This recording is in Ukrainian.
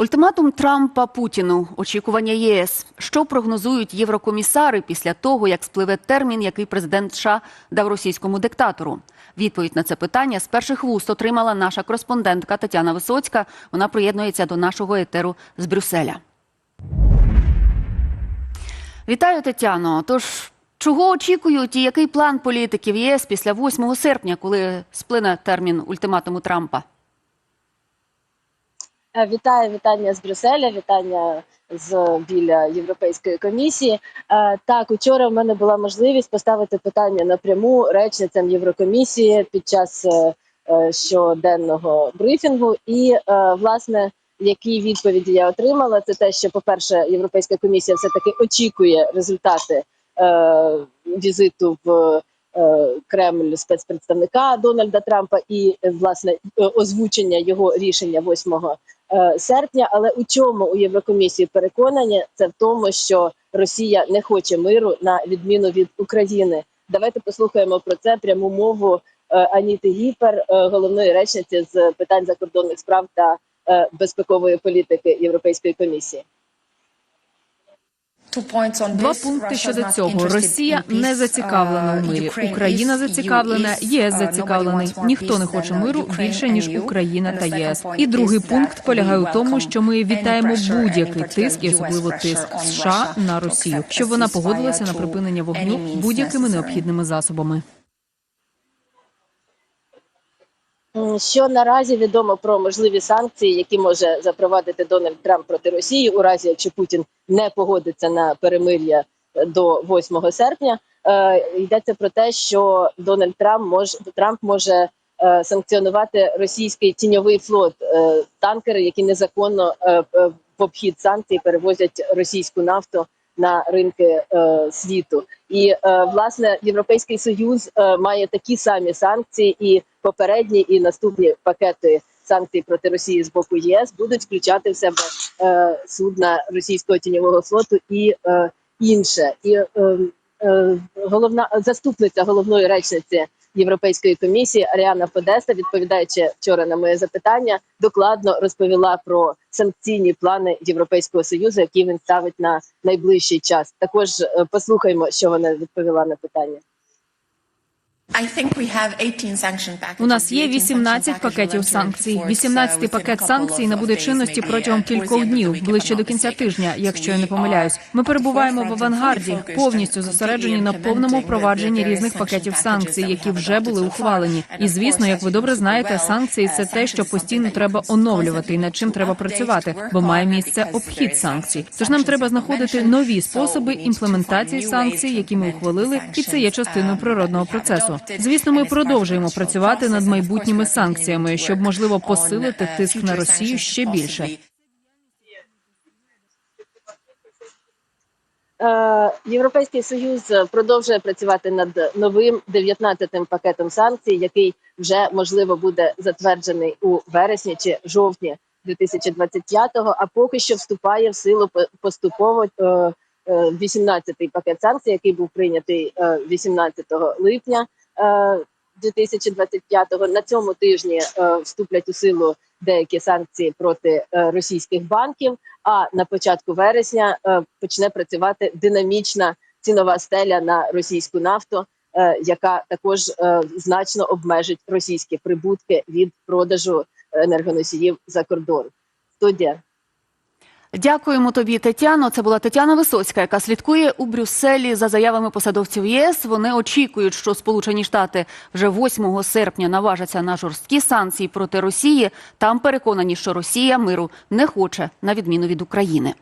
Ультиматум Трампа Путіну, очікування ЄС. Що прогнозують єврокомісари після того, як спливе термін, який президент США дав російському диктатору? Відповідь на це питання з перших вуст отримала наша кореспондентка Тетяна Висоцька. Вона приєднується до нашого етеру з Брюсселя. Вітаю, Тетяно. Тож чого очікують і який план політиків ЄС після 8 серпня, коли сплине термін ультиматуму Трампа? Е, Вітаю, вітання з Брюсселя, вітання з біля Європейської комісії. Е, Так, учора в мене була можливість поставити питання напряму речницям Єврокомісії під час е, щоденного брифінгу. І власне, які відповіді я отримала, це те, що, по-перше, Європейська комісія все таки очікує результати візиту в. Кремль спецпредставника Дональда Трампа і власне озвучення його рішення 8 е, серпня. Але у чому у Єврокомісії переконані це в тому, що Росія не хоче миру на відміну від України. Давайте послухаємо про це пряму мову е, Аніти Гіпер, е, головної речниці з питань закордонних справ та е, безпекової політики Європейської комісії. Два пункти щодо цього. Росія не зацікавлена у мирі. Україна зацікавлена, ЄС зацікавлений. Ніхто не хоче миру більше ніж Україна та єС. І другий пункт полягає у тому, що ми вітаємо будь-який тиск, і особливо тиск США на Росію, щоб вона погодилася на припинення вогню будь-якими необхідними засобами. Що наразі відомо про можливі санкції, які може запровадити Дональд Трамп проти Росії, у разі якщо Путін не погодиться на перемир'я е, до 8 серпня, е, йдеться про те, що Дональд Трамп може Трамп може е, санкціонувати російський тіньовий флот, е, танкери, які незаконно е, е, в обхід санкцій перевозять російську нафту на ринки е, світу. І е, власне європейський союз е, має такі самі санкції, і попередні і наступні пакети санкцій проти Росії з боку ЄС будуть включати в себе е, судна російського тіньового флоту і е, інше. І е, е, головна заступниця головної речниці Європейської комісії Аріана Подеса, відповідаючи вчора на моє запитання, докладно розповіла про санкційні плани Європейського союзу, які він ставить на найближчий час. Також е, послухаймо, що вона відповіла на питання. У нас є 18 пакетів санкцій. 18-й пакет санкцій набуде чинності протягом кількох днів, ближче до кінця тижня, якщо я не помиляюсь. Ми перебуваємо в авангарді, повністю зосереджені на повному впровадженні різних пакетів санкцій, які вже були ухвалені. І звісно, як ви добре знаєте, санкції це те, що постійно треба оновлювати і над чим треба працювати, бо має місце обхід санкцій. Тож нам треба знаходити нові способи імплементації санкцій, які ми ухвалили, і це є частиною природного процесу. Звісно, ми продовжуємо працювати над майбутніми санкціями, щоб можливо посилити тиск на Росію ще більше. Е, Європейський союз продовжує працювати над новим 19-тим пакетом санкцій, який вже можливо буде затверджений у вересні чи жовтні 2025-го, А поки що вступає в силу поступово е, е, 18-й пакет санкцій, який був прийнятий е, 18 липня е, 2025-го. На цьому тижні е, вступлять у силу деякі санкції проти е, російських банків. А на початку вересня е, почне працювати динамічна цінова стеля на російську нафту, е, яка також е, значно обмежить російські прибутки від продажу енергоносіїв за кордон. Студія. Дякуємо тобі, Тетяно. Це була Тетяна Висоцька, яка слідкує у Брюсселі за заявами посадовців ЄС. Вони очікують, що Сполучені Штати вже 8 серпня наважаться на жорсткі санкції проти Росії. Там переконані, що Росія миру не хоче, на відміну від України.